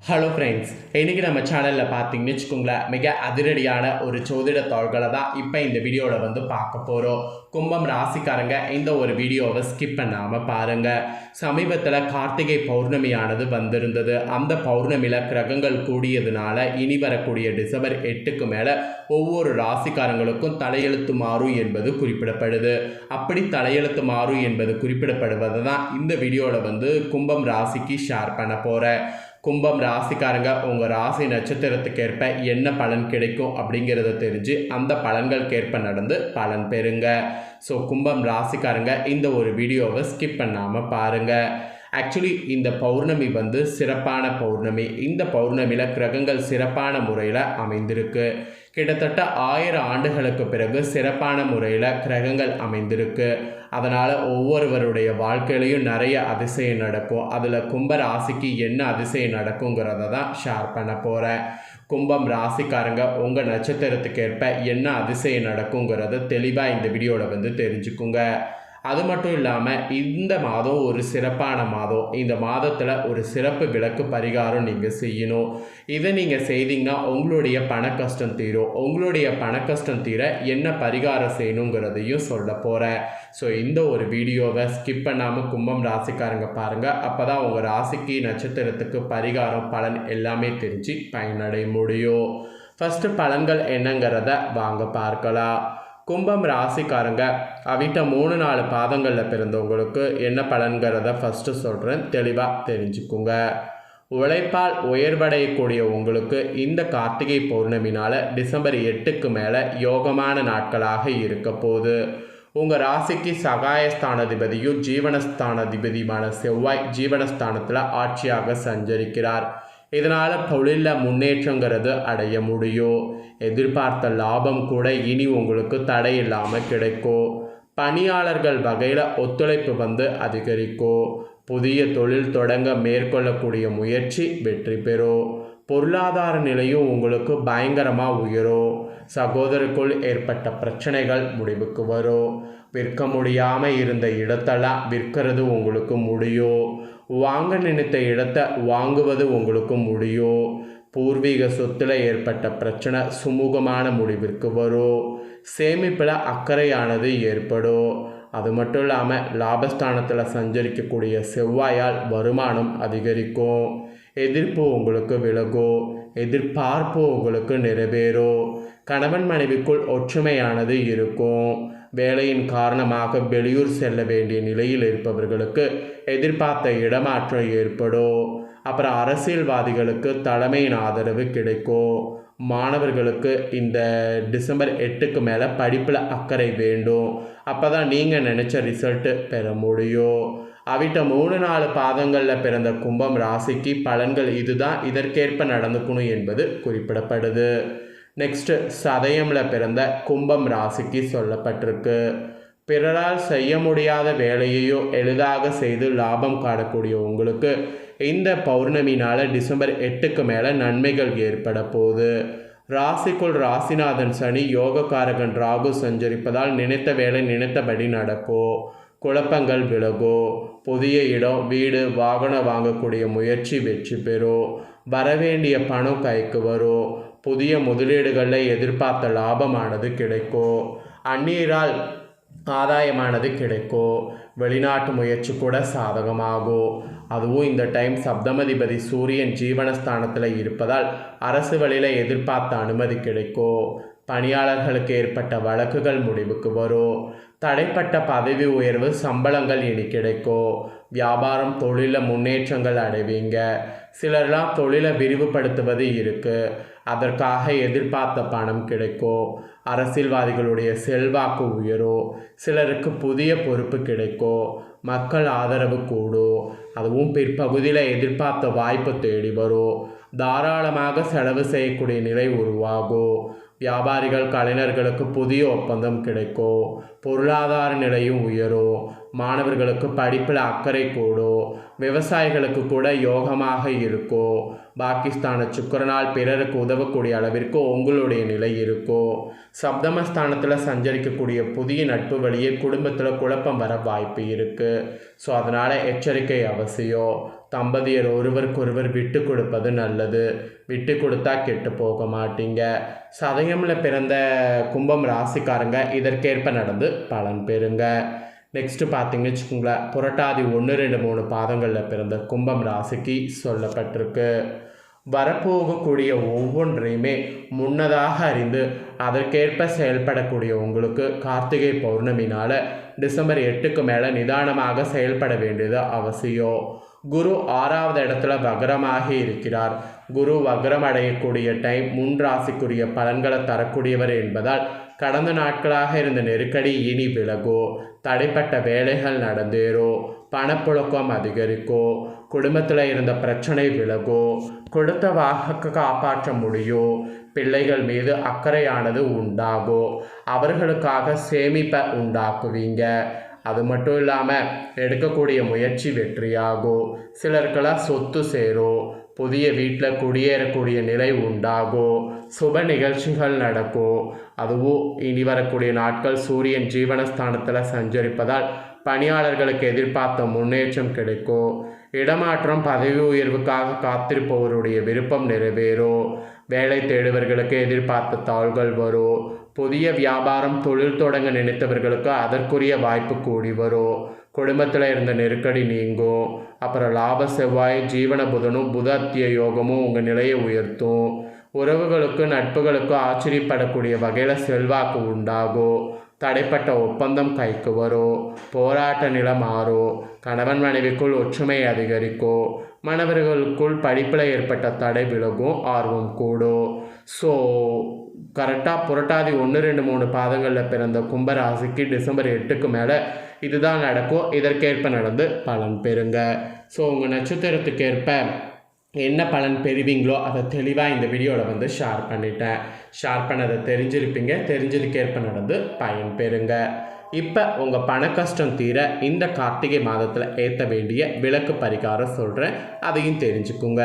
Hello friends இன்றைக்கி நம்ம சேனலில் பார்த்தீங்கன்னு வச்சுக்கோங்களேன் மிக அதிரடியான ஒரு ஜோதிட தாள்களை தான் இப்போ இந்த வீடியோவில் வந்து பார்க்க போகிறோம் கும்பம் ராசிக்காரங்க இந்த ஒரு வீடியோவை ஸ்கிப் பண்ணாமல் பாருங்கள் சமீபத்தில் கார்த்திகை பௌர்ணமியானது வந்திருந்தது. அந்த பௌர்ணமியில் கிரகங்கள் கூடியதுனால இனி வரக்கூடிய டிசம்பர் எட்டுக்கு மேலே ஒவ்வொரு ராசிக்காரங்களுக்கும் தலையெழுத்து மாறும் என்பது குறிப்பிடப்படுது. அப்படி தலையெழுத்து மாறும் என்பது குறிப்பிடப்படுவது தான் இந்த வீடியோவில் வந்து கும்பம் ராசிக்கு ஷேர் பண்ண போகிறேன் கும்பம் ராசிக்காரங்க உங்கள் ராசி நட்சத்திரத்துக்கேற்ப என்ன பலன் கிடைக்கும் அப்படிங்கிறத தெரிஞ்சு அந்த பலன்களுக்கேற்ப நடந்து பலன் பெறுங்க. ஸோ கும்பம் ராசிக்காரங்க இந்த ஒரு வீடியோவை ஸ்கிப் பண்ணாமல் பாருங்கள் ஆக்சுவலி இந்த பௌர்ணமி வந்து சிறப்பான பௌர்ணமி. இந்த பௌர்ணமியில் கிரகங்கள் சிறப்பான முறையில் அமைந்திருக்கு. கிட்டத்தட்ட ஆயிரம் ஆண்டுகளுக்கு பிறகு சிறப்பான முறையில் கிரகங்கள் அமைந்திருக்கு. அதனால் ஒவ்வொருவருடைய வாழ்க்கையிலையும் நிறைய அதிசயம் நடக்கும். அதில் கும்ப ராசிக்கு என்ன அதிசயம் நடக்குங்கிறத தான் ஷேர் பண்ண போகிறேன் கும்பம் ராசிக்காரங்க உங்கள் நட்சத்திரத்துக்கு ஏற்ப என்ன அதிசயம் நடக்குங்கிறத தெளிவாக இந்த வீடியோவில் வந்து தெரிஞ்சுக்குங்க. அது மட்டும் இல்லாமல் இந்த மாதம் ஒரு சிறப்பான மாதம். இந்த மாதத்தில் ஒரு சிறப்பு விளக்கு பரிகாரம் நீங்கள் செய்யணும். இதை நீங்கள் செய்தீங்கன்னா உங்களுடைய பண கஷ்டம் தீரும். உங்களுடைய பண கஷ்டம் தீர என்ன பரிகாரம் செய்யணுங்கிறதையும் சொல்ல போகிறேன் ஸோ இந்த ஒரு வீடியோவை ஸ்கிப் பண்ணாமல் கும்பம் ராசிக்காரங்க பாருங்கள் அப்போ தான் உங்கள் ராசிக்கு நட்சத்திரத்துக்கு பரிகாரம் பலன் எல்லாமே தெரிஞ்சு பயனடைய முடியும். ஃபஸ்ட்டு பலன்கள் என்னங்கிறத வாங்க பார்க்கலாம். கும்பம் ராசிக்காரங்க அவிட்ட மூணு நாலு பாதங்களில் பிறந்தவங்களுக்கு என்ன பலன்கிறத ஃபஸ்ட்டு சொல்கிறேன் தெளிவாக தெரிஞ்சுக்குங்க. உழைப்பால் உயர்வடையக்கூடிய உங்களுக்கு இந்த கார்த்திகை பௌர்ணமினால் டிசம்பர் எட்டுக்கு மேலே யோகமான நாட்களாக இருக்க போகுது. உங்கள் ராசிக்கு சகாயஸ்தானாதிபதியும் ஜீவனஸ்தானாதிபதியுமான செவ்வாய் ஜீவனஸ்தானத்தில் ஆட்சியாக சஞ்சரிக்கிறார். இதனால் தொழிலில் முன்னேற்றங்கிறது அடைய முடியும் எதிர்பார்த்த லாபம் கூட இனி உங்களுக்கு தடை இல்லாமல் கிடைக்கும் பணியாளர்கள் வகையில் ஒத்துழைப்பு வந்து அதிகரிக்கும் புதிய தொழில் தொடங்க மேற்கொள்ளக்கூடிய முயற்சி வெற்றி பெறும் பொருளாதார நிலையும் உங்களுக்கு பயங்கரமாக உயரும் சகோதரருக்குள் ஏற்பட்ட பிரச்சனைகள் முடிவுக்கு வரும் விற்க முடியாமல் இருந்த இடத்தெல்லாம் விற்கிறது உங்களுக்கு முடியும் வாங்க நினைத்த இடத்தை வாங்குவது உங்களுக்கு முடியும் பூர்வீக சொத்தில் ஏற்பட்ட பிரச்சனை சுமூகமான முடிவிற்கு வரும் சேமிப்பில் அக்கறையானது ஏற்படும் அது மட்டும் இல்லாமல் லாபஸ்தானத்தில் சஞ்சரிக்கக்கூடிய செவ்வாயால் வருமானம் அதிகரிக்கும் எதிர்ப்பு உங்களுக்கு விலகும் எதிர்பார்ப்பு உங்களுக்கு நிறைவேறும் கணவன் மனைவிக்குள் ஒற்றுமையானது இருக்கும் வேலையின் காரணமாக வெளியூர் செல்ல வேண்டிய நிலையில் இருப்பவர்களுக்கு எதிர்பார்த்த இடமாற்றம் ஏற்படும் அப்புறம் அரசியல்வாதிகளுக்கு தலைமையின் ஆதரவு கிடைக்கும் மாணவர்களுக்கு இந்த டிசம்பர் எட்டுக்கு மேலே படிப்பில் அக்கறை வேண்டும் அப்போ தான் நீங்கள் நினச்ச ரிசல்ட்டு பெற முடியும் அவிட்ட மூணு நாலு பாதங்களில் பிறந்த கும்பம் ராசிக்கு பலன்கள் இதுதான். இதற்கேற்ப நடந்துக்கணும் என்பது குறிப்பிடப்படுது. நெக்ஸ்ட்டு சதயமில் பிறந்த கும்பம் ராசிக்கு சொல்லப்பட்டிருக்கு. பிறரால் செய்ய முடியாத வேலையையோ எளிதாக செய்து லாபம் காணக்கூடிய உங்களுக்கு இந்த பௌர்ணமினால் டிசம்பர் எட்டுக்கு மேலே நன்மைகள் ஏற்பட போகுது. ராசிக்குள் ராசிநாதன் சனி யோகக்காரகன் ராகு சஞ்சரிப்பதால் நினைத்த வேலை நினைத்தபடி நடக்கும் குழப்பங்கள் விலகும் புதிய இடம் வீடு வாகனம் வாங்கக்கூடிய முயற்சி வெற்றி பெறும் வரவேண்டிய பணம் கைக்கு வரும் புதிய முதலீடுகளில் எதிர்பார்த்த லாபமானது கிடைக்கும் அந்நீரால் ஆதாயமானது கிடைக்கும் வெளிநாட்டு முயற்சி கூட சாதகமாகும் அதுவும் இந்த டைம் சப்தமதிபதி சூரியன் ஜீவனஸ்தானத்தில் இருப்பதால் அரசு வழியில் எதிர்பார்த்த அனுமதி கிடைக்கும் பணியாளர்களுக்கு ஏற்பட்ட வழக்குகள் முடிவுக்கு வரும் தடைப்பட்ட பதவி உயர்வு சம்பளங்கள் இனி கிடைக்கும் வியாபாரம் தொழிலில் முன்னேற்றங்கள் அடைவீங்க. சிலர்லாம் தொழிலை விரிவுபடுத்துவது இருக்குது அதற்காக எதிர்பார்த்த பணம் கிடைக்கோ? அரசியல்வாதிகளுடைய செல்வாக்கு உயரும் சிலருக்கு புதிய பொறுப்பு கிடைக்கோ? மக்கள் ஆதரவு கூடும் அதுவும் பிற்பகுதியில் எதிர்பார்த்த வாய்ப்பு தேடி வரும் தாராளமாக செலவு செய்யக்கூடிய நிலை உருவாகும் வியாபாரிகள் கலைஞர்களுக்கு புதிய ஒப்பந்தம் கிடைக்கும் பொருளாதார நிலையும் உயரும் மாணவர்களுக்கு படிப்பில் அக்கறை கூடும் விவசாயிகளுக்கு கூட யோகமாக இருக்கும் பாகிஸ்தான சுக்கரனால் பிறருக்கு உதவக்கூடிய அளவிற்கு உங்களுடைய நிலை இருக்கும் சப்தமஸ்தானத்தில் சஞ்சரிக்கக்கூடிய புதிய நட்பு வழியே குடும்பத்தில் குழப்பம் வர வாய்ப்பு இருக்குது ஸோ அதனால் எச்சரிக்கை அவசியம். தம்பதியர் ஒருவருக்கொருவர் விட்டு கொடுப்பது நல்லது. விட்டு கொடுத்தா கெட்டு போக மாட்டீங்க. சதயமில் பிறந்த கும்பம் ராசிக்காரங்க இதற்கேற்ப நடந்து பலன் பெறுங்க. நெக்ஸ்ட்டு பார்த்தீங்கன்னு வச்சுக்கோங்களேன் புரட்டாதி ஒன்று ரெண்டு மூணு பாதங்களில் பிறந்த கும்பம் ராசிக்கு சொல்லப்பட்டிருக்கு. வரப்போகக்கூடிய ஒவ்வொன்றையுமே முன்னதாக அறிந்து அதற்கேற்ப செயல்படக்கூடிய உங்களுக்கு கார்த்திகை பௌர்ணமினால் டிசம்பர் எட்டுக்கு மேலே நிதானமாக செயல்பட வேண்டியது அவசியம். குரு ஆறாவது இடத்துல வக்ரமாகி இருக்கிறார். குரு வக்ரம் அடையக்கூடிய டைம் முன் ராசிக்குரிய பலன்களை தரக்கூடியவர் என்பதால் கடந்த நாட்களாக இருந்த நெருக்கடி இனி விலகோ. தடைப்பட்ட வேலைகள் நடந்தேறோ. பணப்புழக்கம் அதிகரிக்கோ. குடும்பத்தில் இருந்த பிரச்சனை விலகோ. கொடுத்த வாக்கு காப்பாற்ற முடியும் பிள்ளைகள் மீது அக்கறையானது உண்டாகோ. அவர்களுக்காக சேமிப்பை உண்டாக்குவீங்க. அது மட்டும் இல்லாமல் எடுக்கக்கூடிய முயற்சி வெற்றியாகும் சிலருக்கெல்லாம் சொத்து சேரும் புதிய வீட்டில் குடியேறக்கூடிய நிலை உண்டாகும் சுப நிகழ்ச்சிகள் நடக்கும் அதுவும் இனி வரக்கூடிய நாட்கள் சூரியன் ஜீவனஸ்தானத்தில் சஞ்சரிப்பதால் பணியாளர்களுக்கு எதிர்பார்த்த முன்னேற்றம் கிடைக்கும் இடமாற்றம் பதவி உயர்வுக்காக காத்திருப்பவருடைய விருப்பம் நிறைவேறும் வேலை தேடுவர்களுக்கு எதிர்பார்த்த தாள்கள் வரும் புதிய வியாபாரம் தொழில் தொடங்க நினைத்தவர்களுக்கு அதற்குரிய வாய்ப்பு கூடி வரும். குடும்பத்தில் இருந்த நெருக்கடி நீங்கும். அப்புறம் லாப செவ்வாய் ஜீவன புதனும் புத அத்திய யோகமும் உங்கள் நிலையை உயர்த்தும். உறவுகளுக்கு நட்புகளுக்கு ஆச்சரியப்படக்கூடிய வகையில் செல்வாக்கு உண்டாகும். தடைப்பட்ட ஒப்பந்தம் கைக்கு வரும் போராட்ட நிலம் மாறும் கணவன் மனைவிக்குள் ஒற்றுமை அதிகரிக்கும் மாணவர்களுக்குள் படிப்பில் ஏற்பட்ட தடை விலகும் ஆர்வம் கூடும் ஸோ கரெக்டாக புரட்டாதி ஒன்று ரெண்டு மூணு பாதங்களில் பிறந்த கும்பராசிக்கு டிசம்பர் எட்டுக்கு மேலே இதுதான் நடக்கும். இதற்கேற்ப நடந்து பலன் பெறுங்க. ஸோ உங்கள் நட்சத்திரத்துக்கேற்ப என்ன பலன் பெறுவீங்களோ அதை தெளிவாக இந்த வீடியோவில் வந்து ஷேர் பண்ணிட்டேன். ஷேர் பண்ணதை தெரிஞ்சிருப்பீங்க. தெரிஞ்சதுக்கேற்ப நடந்து பயன் பெறுங்க. இப்போ உங்கள் பண கஷ்டம் தீர இந்த கார்த்திகை மாதத்தில் ஏற்ற வேண்டிய விளக்கு பரிகாரம் சொல்கிறேன் அதையும் தெரிஞ்சுக்குங்க.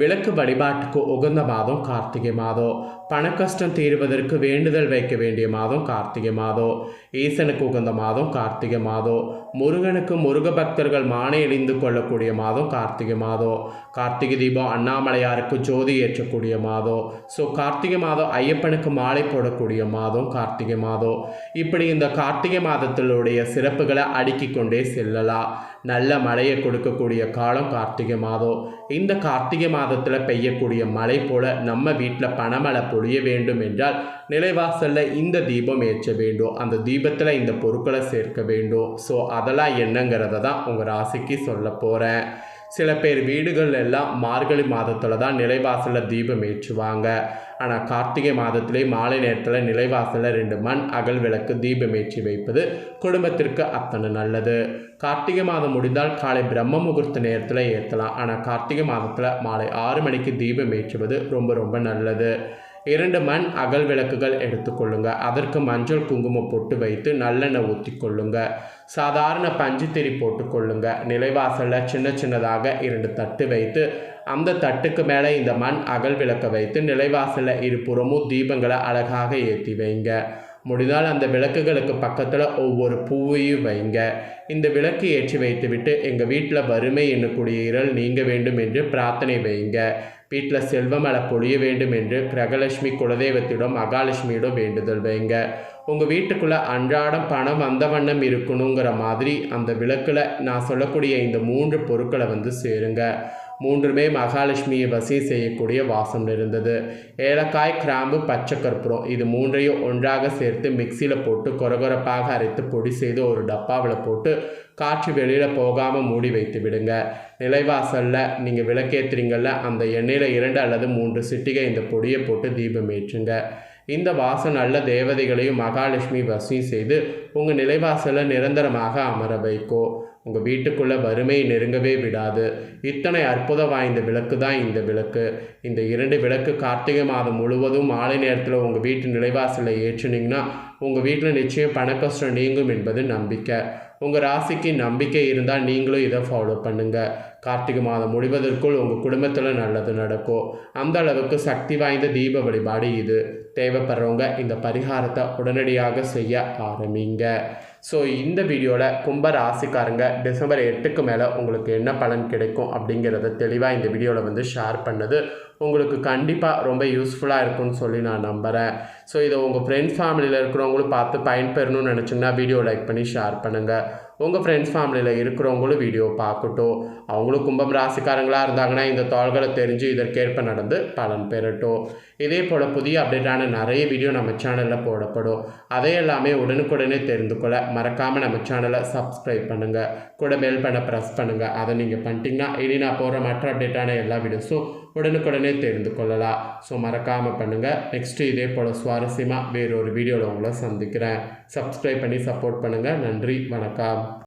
விளக்கு வழிபாட்டுக்கு உகந்த மாதம் கார்த்திகை மாதம். பணக்கஷ்டம் தீர்வதற்கு வேண்டுதல் வைக்க வேண்டிய மாதம் கார்த்திகை மாதம். ஈசனுக்கு உகந்த மாதம் கார்த்திகை மாதம். முருகனுக்கு முருக பக்தர்கள் மானை அணிந்து கொள்ளக்கூடிய மாதம் கார்த்திகை மாதம். கார்த்திகை தீபம் அண்ணாமலையாருக்கு ஜோதி ஏற்றக்கூடிய மாதம். ஸோ கார்த்திகை மாதம் ஐயப்பனுக்கு மாலை போடக்கூடிய மாதம் கார்த்திகை மாதம். இப்படி இந்த கார்த்திகை மாதத்தினுடைய சிறப்புகளை அடுக்கி கொண்டே செல்லலாம். நல்ல மழையை கொடுக்கக்கூடிய காலம் கார்த்திகை மாதம். இந்த கார்த்திகை மாதத்தில் பெய்யக்கூடிய மழை போல நம்ம வீட்டில் பணமழை பொழிய வேண்டும் என்றால் நிலைவாசலில் இந்த தீபம் ஏற்ற வேண்டும். அந்த தீபத்தில் இந்த பொருட்களை சேர்க்க வேண்டும். ஸோ அதெல்லாம் என்னங்கிறத தான் உங்கள் ராசிக்கு சொல்ல போகிறேன் சில பேர் வீடுகள் எல்லாம் மார்கழி மாதத்தில் தான் நிலைவாசலில் தீபம் ஏற்றுவாங்க. ஆனால் கார்த்திகை மாதத்திலே மாலை நேரத்தில் நிலைவாசலில் ரெண்டு மண் அகல் விளக்கு தீபம் ஏற்றி வைப்பது குடும்பத்திற்கு அத்தனை நல்லது. கார்த்திகை மாதம் முடிந்தால் காலை பிரம்ம முகூர்த்த நேரத்தில் ஏற்றலாம். ஆனால் கார்த்திகை மாதத்தில் மாலை ஆறு மணிக்கு தீபம் ஏற்றுவது ரொம்ப ரொம்ப நல்லது. இரண்டு மண் அகல் விளக்குகள் எடுத்துக்கொள்ளுங்க அதற்கு மஞ்சள் குங்குமம் போட்டு வைத்து நல்லெண்ணெய் ஊற்றி கொள்ளுங்க. சாதாரண பஞ்சுத்திரி போட்டுக்கொள்ளுங்க நிலைவாசலில் சின்ன சின்னதாக இரண்டு தட்டு வைத்து அந்த தட்டுக்கு மேலே இந்த மண் அகல் விளக்கை வைத்து நிலைவாசலில் இருபுறமும் தீபங்களை அழகாக ஏற்றி வைங்க. முடிந்தால் அந்த விளக்குகளுக்கு பக்கத்தில் ஒவ்வொரு பூவையும் வைங்க. இந்த விளக்கு ஏற்றி வைத்துவிட்டு எங்கள் வீட்டில் வறுமை எண்ணக்கூடிய இரல் நீங்க வேண்டும் என்று பிரார்த்தனை வைங்க. வீட்டில் செல்வமலை பொழிய வேண்டும் என்று கிரகலட்சுமி குலதெய்வத்திடம் மகாலட்சுமியிடம் வேண்டுதல் வைங்க. உங்கள் வீட்டுக்குள்ளே அன்றாடம் பணம் வந்த வண்ணம் இருக்கணுங்கிற மாதிரி அந்த விளக்கில் நான் சொல்லக்கூடிய இந்த மூன்று பொருட்களை வந்து சேருங்க. மூன்றுமே மகாலட்சுமியை வசி செய்யக்கூடிய வாசம் இருந்தது ஏலக்காய் கிராம்பு பச்சை கற்பூரம் இது மூன்றையும் ஒன்றாக சேர்த்து மிக்சியில் போட்டு கொரகொரப்பாக அரைத்து பொடி செய்து ஒரு டப்பாவில் போட்டு காற்று வெளியில் போகாமல் மூடி வைத்து விடுங்க. நிலைவாசலில் நீங்கள் விளக்கேற்றுறீங்கள அந்த எண்ணெயில் இரண்டு அல்லது மூன்று சிட்டிகை இந்த பொடியை போட்டு தீபம் ஏற்றுங்க. இந்த வாசம் நல்ல தேவதைகளையும் மகாலட்சுமி வசியம் செய்து உங்கள் நிலைவாசலை நிரந்தரமாக அமர வைக்கும். உங்கள் வீட்டுக்குள்ளே வறுமை நெருங்கவே விடாது. இத்தனை அற்புதம் வாய்ந்த விளக்கு தான் இந்த விளக்கு. இந்த இரண்டு விளக்கு கார்த்திகை மாதம் முழுவதும் மாலை நேரத்தில் உங்கள் வீட்டு நிலைவாசலில் ஏற்றுனீங்கன்னா உங்கள் வீட்டில் நிச்சயம் பணக்கஷ்டம் நீங்கும் என்பது நம்பிக்கை. உங்கள் ராசிக்கு நம்பிக்கை இருந்தால் நீங்களும் இதை ஃபாலோ பண்ணுங்கள் கார்த்திகை மாதம் முடிவதற்குள் உங்கள் குடும்பத்தில் நல்லது நடக்கும். அந்த அளவுக்கு சக்தி வாய்ந்த தீப வழிபாடு இது. தேவைப்படுறவங்க இந்த பரிகாரத்தை உடனடியாக செய்ய ஆரம்பிங்க. ஸோ இந்த வீடியோவில் கும்ப ராசிக்காரங்க டிசம்பர் எட்டுக்கு மேலே உங்களுக்கு என்ன பலன் கிடைக்கும் அப்படிங்கிறத தெளிவாக இந்த வீடியோவில் வந்து ஷேர் பண்ணது. உங்களுக்கு கண்டிப்பாக ரொம்ப யூஸ்ஃபுல்லாக இருக்கும்னு சொல்லி நான் நம்புகிறேன் ஸோ இதை உங்கள் ஃப்ரெண்ட்ஸ் ஃபேமிலியில் இருக்கிறவங்களும் பார்த்து பயன்பெறணும்னு நினச்சிங்கன்னா வீடியோ லைக் பண்ணி ஷேர் பண்ணுங்கள் உங்கள் ஃப்ரெண்ட்ஸ் ஃபேமிலியில் இருக்கிறவங்களும் வீடியோ பார்க்கட்டும். அவங்களும் கும்பம் ராசிக்காரங்களாக இருந்தாங்கன்னா இந்த தாள்களை தெரிஞ்சு இதற்கேற்ப நடந்து பலன் பெறட்டும். இதே போல் புதிய அப்டேட்டான நிறைய வீடியோ நம்ம சேனலில் போடப்படும். அதை எல்லாமே உடனுக்குடனே தெரிந்து கொள்ள மறக்காமல் நம்ம சேனலை சப்ஸ்கிரைப் பண்ணுங்கள் கூட பெல் பண்ண ப்ரெஸ் பண்ணுங்கள் அதை நீங்கள் பண்ணிட்டீங்கன்னா இனி நான் போடுற மற்ற அப்டேட்டான எல்லா வீடியோஸும் உடனுக்குடனே தெரிந்து கொள்ளலாம். ஸோ மறக்காமல் பண்ணுங்கள் நெக்ஸ்ட்டு இதே போல் சுவாரஸ்யமாக வேறொரு வீடியோவில் உங்களை சந்திக்கிறேன். சப்ஸ்கிரைப் பண்ணி சப்போர்ட் பண்ணுங்கள் நன்றி. வணக்கம்.